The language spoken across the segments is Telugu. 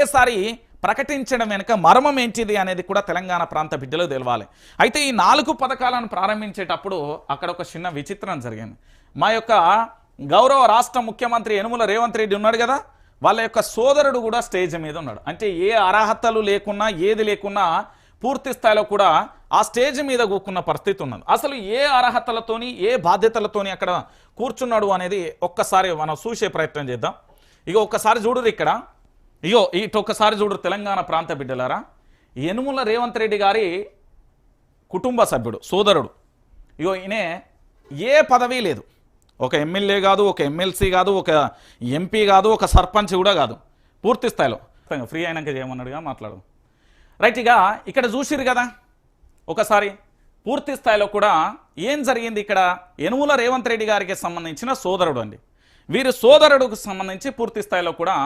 ఒకేసారి ప్రకటించడం వెనుక మర్మం ఏంటిది అనేది కూడా తెలంగాణ ప్రాంత బిడ్డలు తెలవాలి. అయితే ఈ నాలుగు పథకాలను ప్రారంభించేటప్పుడు అక్కడ ఒక చిన్న విచిత్రం జరిగింది. మా యొక్క గౌరవ రాష్ట్ర ముఖ్యమంత్రి యనుమల రేవంత్ రెడ్డి ఉన్నాడు కదా వాళ్ళ యొక్క సోదరుడు కూడా స్టేజ్ మీద ఉన్నాడు. అంటే ఏ అర్హతలు లేకున్నా ఏది లేకున్నా పూర్తి స్థాయిలో కూడా ఆ స్టేజ్ మీద కూకున్న పరిస్థితి ఉన్నది. అసలు ఏ అర్హతలతోని ఏ బాధ్యతలతోని అక్కడ కూర్చున్నాడు అనేది ఒక్కసారి మనం చూసే ప్రయత్నం చేద్దాం. ఇక ఒక్కసారి చూడరు ఇక్కడ. ఇగో ఇటు ఒక్కసారి చూడు తెలంగాణ ప్రాంత బిడ్డలారా. యనుముల రేవంత్ రెడ్డి గారి కుటుంబ సభ్యుడు సోదరుడు. ఇగో ఈయనే ఏ పదవి లేదు. ఒక ఎమ్మెల్యే కాదు ఒక ఎమ్మెల్సీ కాదు ఒక ఎంపీ కాదు ఒక సర్పంచ్ కూడా కాదు. పూర్తి స్థాయిలో. ఫ్రీ అయినాక చేయమన్నాడుగా మాట్లాడు. రైట్ ఇక ఇక్కడ చూసిరు కదా. ఒకసారి పూర్తి స్థాయిలో కూడా ఏం జరిగింది ఇక్కడ? యనుముల రేవంత్ రెడ్డి గారికి సంబంధించిన సోదరుడు అండి. వీరి సోదరుడికి సంబంధించి పూర్తి స్థాయిలో కూడా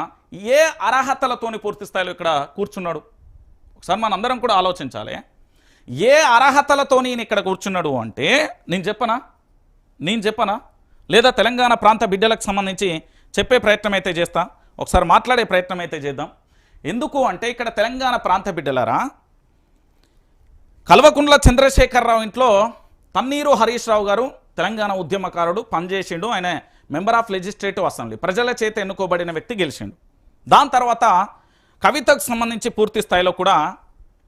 ఏ అర్హతలతోని పూర్తి స్థాయిలో ఇక్కడ కూర్చున్నాడు? ఒకసారి మనందరం కూడా ఆలోచించాలి. ఏ అర్హతలతో నేను ఇక్కడ కూర్చున్నాడు అంటే నేను చెప్పనా? నేను చెప్పనా? లేదా తెలంగాణ ప్రాంత బిడ్డలకు సంబంధించి చెప్పే ప్రయత్నం అయితే చేస్తా. ఒకసారి మాట్లాడే ప్రయత్నం అయితే చేద్దాం. ఎందుకు అంటే ఇక్కడ తెలంగాణ ప్రాంత బిడ్డలారా కల్వకుండ్ల చంద్రశేఖరరావు ఇంట్లో తన్నీరు హరీష్ రావు గారు తెలంగాణ ఉద్యమకారుడు పనిచేసిండు ఆయన మెంబర్ ఆఫ్ లెజిస్లేటివ్ అసెంబ్లీ. ప్రజల చేత ఎన్నుకోబడిన వ్యక్తి గెలిచిండు. దాని తర్వాత కవితకు సంబంధించి పూర్తి స్థాయిలో కూడా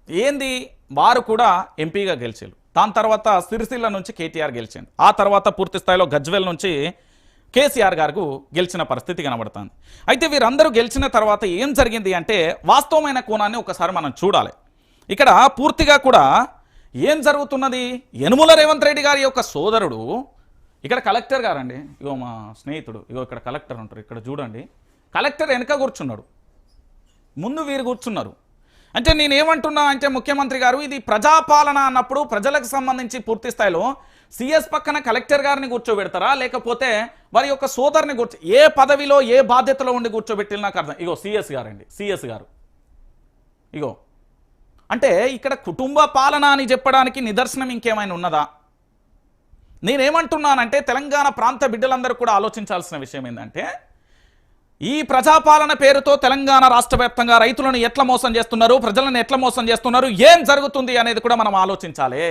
ఏంది? వారు కూడా ఎంపీగా గెలిచారు దాని తర్వాత సిరిసిల్ల నుంచి కేటీఆర్ గెలిచిండు. ఆ తర్వాత పూర్తి స్థాయిలో గజ్వెల్ నుంచి కేసీఆర్ గారు గెలిచిన పరిస్థితి కనబడుతుంది. అయితే వీరందరూ గెలిచిన తర్వాత ఏం జరిగింది అంటే వాస్తవమైన కోణాన్ని ఒకసారి మనం చూడాలి. ఇక్కడ పూర్తిగా కూడా ఏం జరుగుతున్నది? యనుమల రేవంత్ రెడ్డి గారి యొక్క సోదరుడు. ఇక్కడ కలెక్టర్ గారండి. ఇగో మా స్నేహితుడు. ఇగో ఇక్కడ కలెక్టర్ ఉంటారు. ఇక్కడ చూడండి. కలెక్టర్ వెనక కూర్చున్నాడు. ముందు వీరు కూర్చున్నారు. అంటే నేనేమంటున్నా అంటే ముఖ్యమంత్రి గారు ఇది ప్రజాపాలన అన్నప్పుడు ప్రజలకు సంబంధించి పూర్తి స్థాయిలో సిఎస్ పక్కన కలెక్టర్ గారిని కూర్చోబెడతారా? లేకపోతే వారి యొక్క సోదరుని కూర్చో ఏ పదవిలో ఏ బాధ్యతలో ఉండి కూర్చోబెట్టిన నాకు అర్థం ఇగో సిఎస్ గారండి. సిఎస్ గారు. ఇగో అంటే ఇక్కడ కుటుంబ పాలన అని చెప్పడానికి నిదర్శనం ఇంకేమైనా ఉన్నదా? నేనేమంటున్నానంటే తెలంగాణ ప్రాంత బిడ్డలందరూ కూడా ఆలోచించాల్సిన విషయం ఏంటంటే ఈ ప్రజాపాలన పేరుతో తెలంగాణ రాష్ట్ర వ్యాప్తంగా రైతులను ఎట్లా మోసం చేస్తున్నారు ప్రజలను ఎట్లా మోసం చేస్తున్నారు ఏం జరుగుతుంది అనేది కూడా మనం ఆలోచించాలి.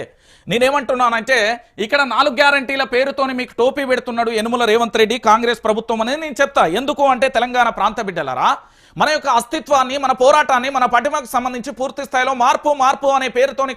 నేనేమంటున్నానంటే ఇక్కడ నాలుగు గ్యారంటీల పేరుతోని మీకు టోపీ పెడుతున్నాడు యనుమల రేవంత్ రెడ్డి కాంగ్రెస్ ప్రభుత్వం అనేది నేను చెప్తా. ఎందుకు అంటే తెలంగాణ ప్రాంత బిడ్డలరా మన యొక్క అస్తిత్వాన్ని మన పోరాటాన్ని మన పటిమకు సంబంధించి పూర్తి స్థాయిలో మార్పు మార్పు అనే పేరుతోని